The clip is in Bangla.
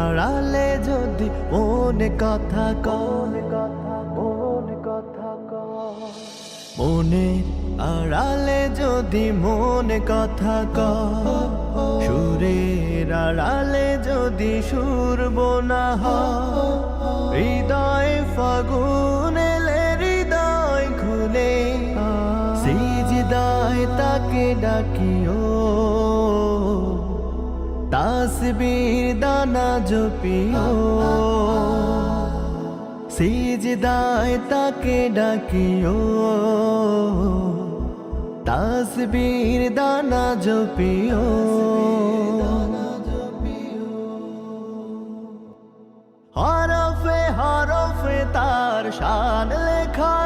আড়ালে যদি মনে কথা কন কথা মনে কথা মনে আড়ালে যদি মনে কথা ক সুরের আড়ালে যদি সুর বোনা হৃদয় ফাগুন হৃদয় খুলে, সিজদায় তাকে ডাকিও। তাসবীর দানা জপিও। সিজদায় তাকে ডাকিও। তাসবীর দানা জপিও। হরফে হরফে তার শান লেখা